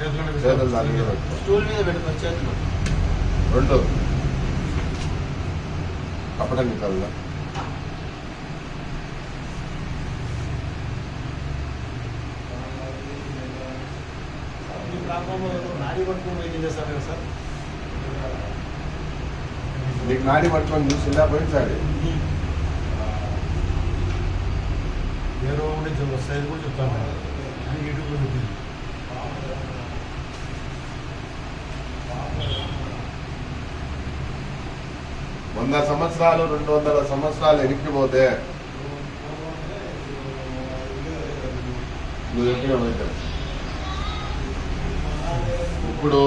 చేతులు దాని మీద స్టూల్ మీద పెట్టుకొని చేతులు రెండు. కప్పడం నికాల ఈ ప్రాంతంలో నాడి పట్టుకుని వెయిటింగ్ చేస్తారు కదా సార్. నీకు నాడి పట్టుకొని చూసిందా? పోయినసారి. వేరే నుంచి వస్తాయి కూడా చెప్తాను. యూట్యూబ్లో చెప్పింది వంద సంవత్సరాలు రెండు వందల సంవత్సరాలు వెనక్కి నువ్వు చెప్పినవైతే ఇప్పుడు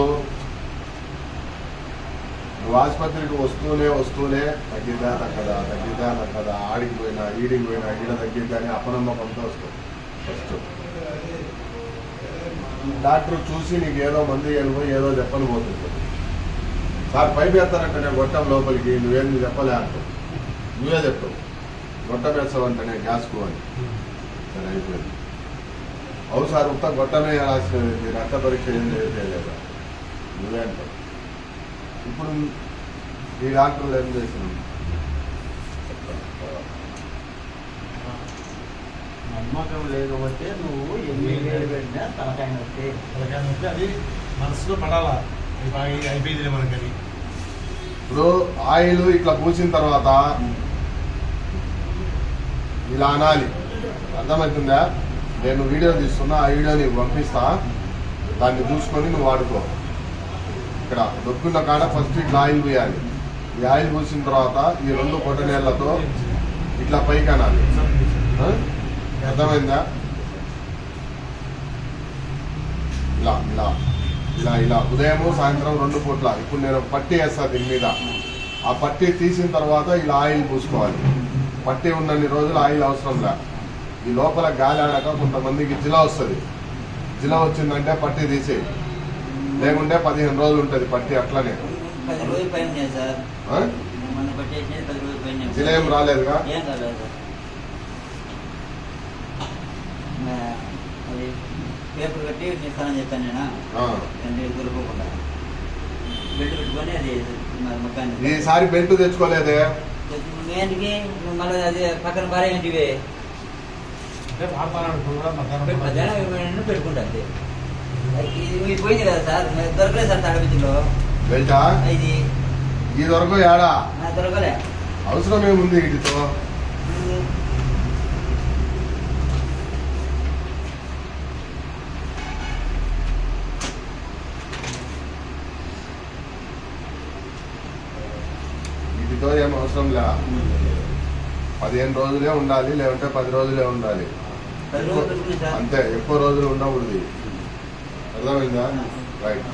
నువ్వు ఆసుపత్రికి వస్తూనే వస్తూనే తగ్గిద్దా తగ్గదా తగ్గిద్దా తగ్గదా ఆడికి పోయినా ఈడికి పోయినా ఈడ తగ్గిద్దా అని అపనమ్మకంతో వస్తుంది ఫస్ట్ డాక్టర్ చూసి నీకు ఏదో మంది వెళ్ళిపోయి ఏదో చెప్పని పోతుంది. సార్ పైపు ఎత్తానంటేనే గొట్టం లోపలికి నువ్వేంది చెప్పలే అంటావు నువ్వే చెప్తావు గొట్టం వేస్తావంటేనే గ్యాస్కు అని సరే అయిపోయింది. అవు సార్ ఉత్త గొట్టమే రాసినది రక్త పరీక్ష ఏం చేయలేదా నువ్వే అంటావు. ఇప్పుడు ఈ డాక్టర్లు ఏం చేసినావు నమ్మకం లేకపోతే నువ్వు ఎన్ని వేలు పెట్టినా తలకాయ నొప్పి. అంటే అది మనసులో పడాలా? బాగా అయిపోయింది మనకని ఇప్పుడు ఆయిల్ ఇట్లా పూసిన తర్వాత ఇలా అనాలి. అర్థమవుతుందా? నేను వీడియో తీస్తున్నా ఆ వీడియో నీకు పంపిస్తా. దాన్ని చూసుకొని నువ్వు వాడుకో. ఇక్కడ దొక్కున్న కాడ ఫస్ట్ ఇట్లా ఆయిల్ పోయాలి. ఈ ఆయిల్ పూసిన తర్వాత ఈ రెండు పొట్ట నీళ్ళతో ఇట్లా పైకి అనాలి. అర్థమైందా? ఇలా ఇలా. ఇలా ఇలా ఉదయము సాయంత్రం రెండు పూట్ల. ఇప్పుడు నేను పట్టి వేస్తా దీని మీద. ఆ పట్టి తీసిన తర్వాత ఇలా ఆయిల్ పూసుకోవాలి. పట్టి ఉన్నన్ని రోజులు ఆయిల్ అవసరం లే. ఈ లోపల గాలి ఆడాక కొంతమందికి జిల వస్తుంది. జిల వచ్చిందంటే పట్టి తీసేయి. లేకుంటే పదిహేను రోజులు ఉంటుంది పట్టి అట్లనే. జిల ఏం రాలేదుగా? ఏం పేపర్ కట్టి ఇస్తానని చెప్పాను నేను? దొరకకుండా. బెడ్ పెట్టుకొని అది ఈసారి బెల్ట్ తెచ్చుకోలేదే? ఏంటికి మళ్ళీ అది పక్కన భార్య ఏంటివి ఇది ఇది పోయింది కదా సార్? దొరకలేదు సార్ బెల్టా? ఇది ఈ దొరకలే. అవసరం ఏముంది వీటితో? వీటితో ఏం అవసరం లే పదిహేను రోజులే ఉండాలి లేదంటే పది రోజులే ఉండాలి. అంతే ఎక్కువ రోజులు ఉండకూడదు. అర్థమైందా? రైట్